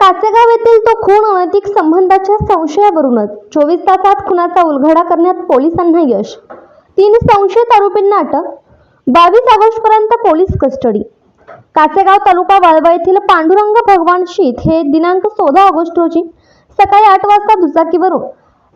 कासेगाव येथील तो खून अनैतिक संबंधाच्या संशयावरूनच चोवीस तासात खुनाचा उलघडा करण्यात पोलिसांना यश. तीन संशयित आरोपींना अटक. बावीस ऑगस्ट पर्यंत पोलीस कस्टडी. कासेगाव तालुका वाळवा येथील पांडुरंग भगवान शीत हे दिनांक चौदा ऑगस्ट रोजी सकाळी आठ वाजता दुचाकीवरून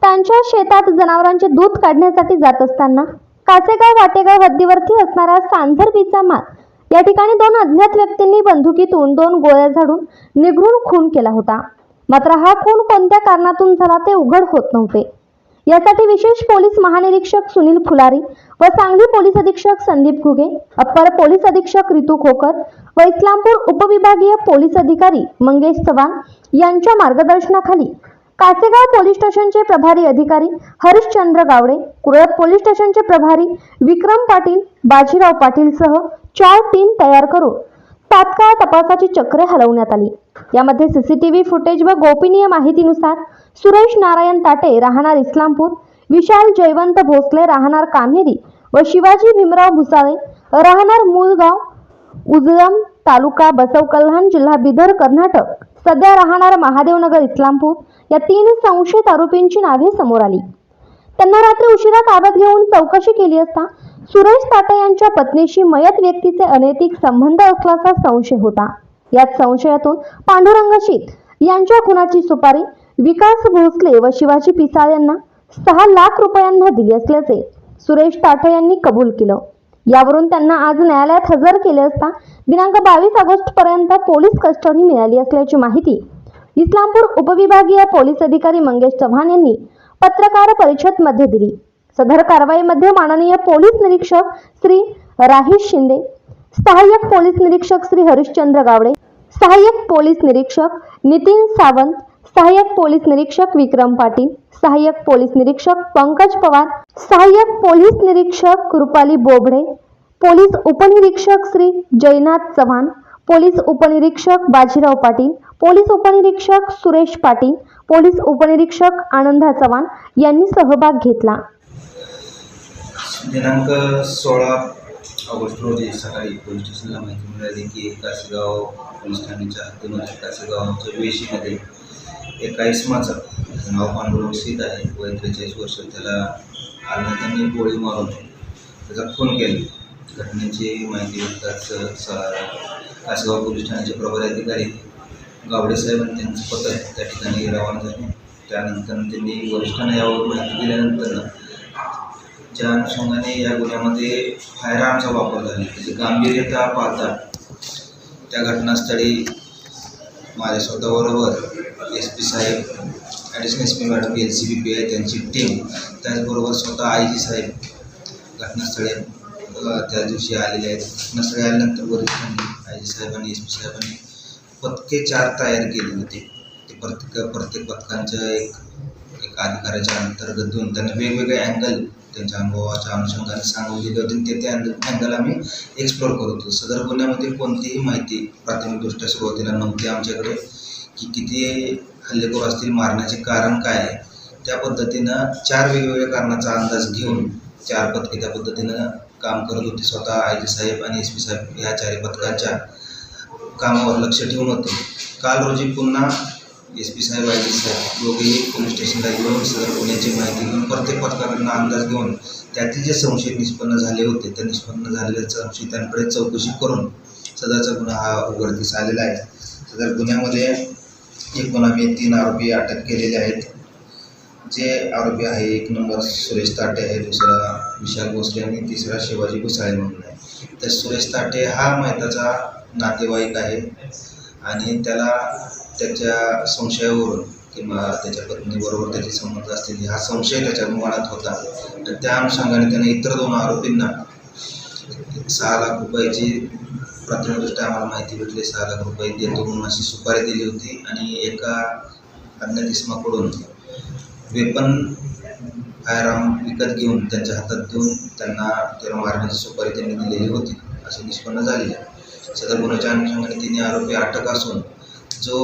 त्यांच्या शेतात जनावरांचे दूध काढण्यासाठी जात असताना कासेगाव वाटेगाव हद्दीवरती असणारा सांझरबीचा माल या ठिकाणी दोन अज्ञात व्यक्तींनी बंदुकीतून दोन गोळ्या झाडून निगरून खून केला होता. मात्र हा खून कोणत्या कारणातून झाला ते उघड होत नव्हते. यासाठी विशेष पोलीस महानिरीक्षक सुनील फुलारी व सांगली पोलीस अधीक्षक संदीप घुगे अप्पर पोलीस अधीक्षक रितू खोकर व इस्लामपूर उपविभागीय पोलीस अधिकारी मंगेश चव्हाण यांच्या मार्गदर्शनाखाली कासेगाव पोलीस स्टेशनचे प्रभारी अधिकारी हरिश्चंद्र गावडे कुरळप पोलीस स्टेशनचे प्रभारी विक्रम पाटील बाजीराव पाटीलसह चार टीम तयार करून तात्काळ तपासाची चक्रे हलवण्यात आली. यामध्ये सीसीटीव्ही फुटेज व गोपनीय माहितीनुसार सुरेश नारायण ताटे राहणार इस्लामपूर विशाल जयवंत भोसले राहणार कामेरी व शिवाजी भीमराव भुसाळे राहणार मूळगाव उजळम तालुका बसव कल्याण जिल्हा बिदर कर्नाटक. सध्या राहणार महादेवनगर इस्लामपूर. या तीन संशयित आरोपींची नावे समोर आली. त्यांना रात्री उशिरा ताब्यात घेऊन चौकशी केली असता सुरेश ताटे यांच्या पत्नीशी मयत व्यक्तीचे अनैतिक संबंध असल्याचा संशय होता. याच संशयातून पांडुरंग शीत यांच्या खुनाची सुपारी विकास भोसले व शिवाजी पिसाळ यांना सहा लाख रुपयांना दिली असल्याचे सुरेश ताठे यांनी कबूल केलं. यावरून त्यांना आज न्यायालयात हजर केले असता दिनांक बावीस ऑगस्ट पर्यंत पोलीस कस्टडी मिळाली असल्याची माहिती इस्लामपूर उपविभागीय पोलीस अधिकारी मंगेश चव्हाण यांनी पत्रकार परिषदमध्ये दिली. सदर कारवाईमध्ये माननीय पोलीस निरीक्षक श्री राहीश शिंदे सहाय्यक पोलीस निरीक्षक श्री हरिश्चंद्र गावडे सहाय्यक पोलीस निरीक्षक नितीन सावंत सहाय्यक पोलीस निरीक्षक विक्रम पाटील सहाय्यक पोलीस निरीक्षक पंकज पवार सहाय्यक पोलीस निरीक्षक रुपाली बोबडे पोलीस उपनिरीक्षक श्री जयनाथ चव्हाण पोलीस उपनिरीक्षक बाजीराव पाटील पोलीस उपनिरीक्षक सुरेश पाटील पोलीस उपनिरीक्षक आनंदा चव्हाण यांनी सहभाग घेतला. दिनांक सोळा ऑगस्ट रोजी सकाळी पोलीस स्टेशनला माहिती मिळाली की कासेगाव पोलीस ठाण्याच्या हद्दीमध्ये कासेगावच्या वेशीमध्ये एका इसमाचं त्याचं नाव पांडुरंग सीत आहे वय त्रेचाळीस वर्ष त्याला आनंदाने गोळी मारून त्याचा खून केला. घटनेची माहिती मिळताच स- कासेगाव पोलीस ठाण्याचे प्रभारी अधिकारी गावडे साहेब आणि त्यांचं पथक त्या ठिकाणी रवाना झाले. त्यानंतर त्यांनी वरिष्ठांना यावर माहिती दिल्यानंतर ज्या अनुषंगाने या गुन्ह्यामध्ये फायरआर्मचा वापर झाला. त्याची गांभीर्यता पाहता त्या घटनास्थळी माझ्या स्वतःबरोबर S P Saheb additional S P madam L C B P I त्यांची टीम त्याचबरोबर स्वतः आय जी साहेब घटनास्थळी त्या दिवशी आलेले आहेत. घटनास्थळी आल्यानंतर वरिष्ठांनी आय जी साहेब आणि एस पी साहेबांनी पथके चार तयार केले होते. ते प्रत्येक प्रत्येक पथकांच्या एक एक अधिकाऱ्याच्या अंतर्गत घेऊन त्यांना वेगवेगळे अँगल त्यांच्या अनुभवाच्या अनुषंगाने सांगून दिले होते. ते त्या अँगल आम्ही एक्सप्लोर करत होतो. सदर गुन्ह्यामध्ये कोणतीही माहिती प्राथमिकदृष्ट्या सुरुवातीला नव्हती आमच्याकडे. की किती हल्लेखोर असतील मारण्याचे कारण काय आहे? त्या पद्धतीनं चार वेगवेगळ्या कारणाचा अंदाज घेऊन चार पथके त्या पद्धतीनं काम करत होते. स्वतः आय जी साहेब आणि एस पी साहेब ह्या चारही पथकाच्या कामावर लक्ष ठेवून होते. काल रोजी पुन्हा एस पी साहेब आय जी साहेब दोघेही पोलीस स्टेशनला येऊन सदर गुन्ह्याची माहिती घेऊन प्रत्येक पथकाकडनं अंदाज घेऊन त्यातील जे संशयित निष्पन्न झाले होते त्या निष्पन्न झालेल्या संशयितांकडे चौकशी करून सदरचा गुन्हा हा उघडकीस आलेला आहे. सदर गुन्ह्यामध्ये एकूण आम्ही तीन आरोपी अटक केलेले आहेत. जे आरोपी आहे एक नंबर सुरेश ताटे आहे दुसरा विशाल भोसले आणि तिसरा शिवाजी भुसाळे म्हणून आहे. तर सुरेश ताटे हा मैताचा नातेवाईक आहे. आणि त्याला त्याच्या संशयावरून किंवा त्याच्या पत्नीबरोबर त्याचे संबंध असतील हा संशय त्याच्या मनात होता. तर त्या अनुषंगाने त्याने इतर दोन आरोपींना सहा लाख रुपयाची प्राथमिकदृष्ट्या आम्हाला माहिती भेटली. सहा लाख रुपये देतो म्हणून अशी सुपारी दिली होती आणि एका अज्ञात इसमाकडून वेपन फायरआर्म विकत घेऊन त्यांच्या हातात देऊन त्यांना त्याला मारण्याची सुपारी त्यांनी दिलेली होती. असे निष्पन्न झालेले आहे. सदर गुन्ह्याच्या अनुषंगाने तिन्ही आरोपी अटक असून जो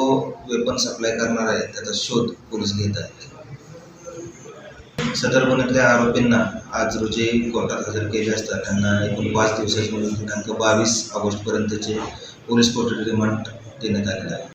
वेपन सप्लाय करणार आहे त्याचा शोध पोलीस घेत आहेत. सदर गुन्ह्यातल्या आरोपींना आज रोजी कोर्टात हजर केले असता त्यांना एकूण पाच दिवसाची म्हणून दिनांक बावीस ऑगस्टपर्यंतचे पोलीस कोठडी रिमांड देण्यात आलेला आहे.